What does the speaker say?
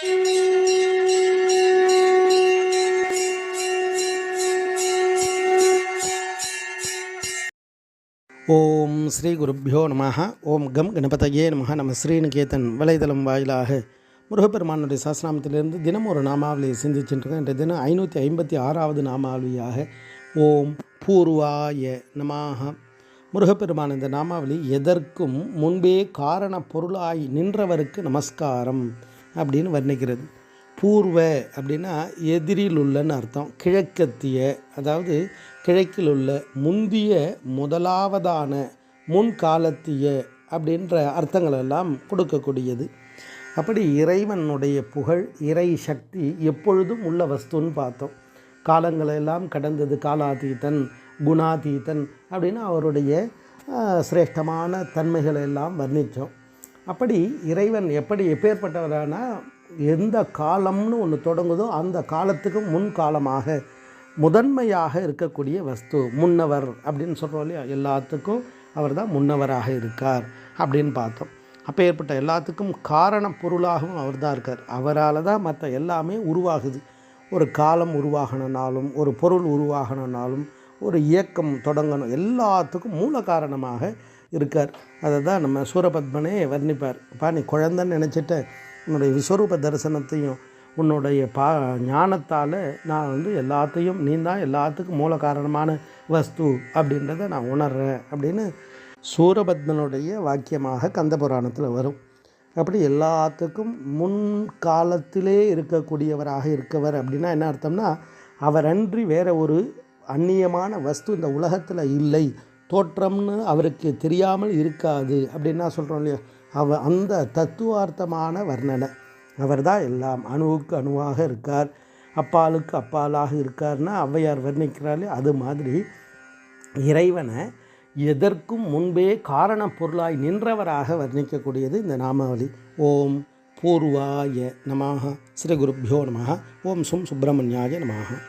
ஓம் ஸ்ரீ குருப்பியோ நம ஓம் கம் கணபதையே நம நம்ம ஸ்ரீநிகேதன் வலைதளம் வாயிலாக முருகப்பெருமானுடைய சாஸ்திராமத்திலிருந்து தினம் ஒரு நாமாவளியை சிந்திச்சுட்டுருக்கேன் இன்றைய தினம் ஐநூற்றி ஐம்பத்தி ஆறாவது நாமாவளியாக ஓம் பூர்வாய நமாக முருகப்பெருமான் இந்த நாமாவளி எதற்கும் முன்பே காரண பொருளாய் நின்றவருக்கு நமஸ்காரம். அப்படின்னு வர்ணிக்கிறது. பூர்வ அப்படின்னா எதிரில் உள்ளன்னு அர்த்தம். கிழக்கத்திய அதாவது கிழக்கில் உள்ள முந்திய முதலாவதான முன்காலத்திய அப்படின்ற அர்த்தங்களெல்லாம் கொடுக்கக்கூடியது. அப்படி இறைவனுடைய புகழ் இறை சக்தி எப்பொழுதும் உள்ள வஸ்துன்னு பார்த்தோம். காலங்களெல்லாம் கடந்தது காலாதீதன் குணாதீதன் அப்படின்னு அவருடைய சிரேஷ்டமான தன்மைகளை எல்லாம் வர்ணித்தோம். அப்படி இறைவன் எப்படி எப்பேற்பட்டவரானா எந்த காலம்னு ஒன்று தொடங்குதோ அந்த காலத்துக்கு முன் காலமாக முதன்மையாக இருக்கக்கூடிய வஸ்து முன்னவர் அப்படின்னு சொல்கிறோம் இல்லையா? எல்லாத்துக்கும் அவர் தான் முன்னவராக இருக்கார் அப்படின்னு பார்த்தோம். அப்போ ஏற்பட்ட எல்லாத்துக்கும் காரண பொருளாகவும் அவர் தான் இருக்கார். அவரால் தான் மற்ற எல்லாமே உருவாகுது. ஒரு காலம் உருவாகணுனாலும் ஒரு பொருள் உருவாகணுனாலும் ஒரு இயக்கம் தொடங்கணும் எல்லாத்துக்கும் மூல காரணமாக இருக்கார். அதை தான் நம்ம சூரபத்மனே வர்ணிப்பார். பா நீ குழந்தைன்னு நினச்சிட்ட உன்னுடைய விஸ்வரூப தரிசனத்தையும் உன்னுடைய பா ஞானத்தால் நான் வந்து எல்லாத்தையும் நீ தான் எல்லாத்துக்கும் மூல காரணமான வஸ்து அப்படின்றத நான் உணர்கிறேன் அப்படின்னு சூரபத்மனுடைய வாக்கியமாக கந்த புராணத்தில் வரும். அப்படி எல்லாத்துக்கும் முன் காலத்திலே இருக்கக்கூடியவராக இருக்கவர் அப்படின்னா என்ன அர்த்தம்னா அவரன்றி வேற ஒரு அந்நியமான வஸ்து இந்த உலகத்தில் இல்லை. தோற்றம்னு அவருக்கு தெரியாமல் இருக்காது அப்படின்னா சொல்கிறோம் இல்லையா? அவ அந்த தத்துவார்த்தமான வர்ணனை. அவர் தான் எல்லாம். அணுவுக்கு அணுவாக இருக்கார். அப்பாலுக்கு அப்பாலாக இருக்கார்னா ஔவையார் வர்ணிக்கிறாளே அது மாதிரி இறைவனை எதற்கும் முன்பே காரண பொருளாய் நின்றவராக வர்ணிக்கக்கூடியது இந்த நாமாவளி. ஓம் பூர்வாய நமாக ஸ்ரீ குருப்பியோ நமாக ஓம் சும் சுப்பிரமணியாய நமாக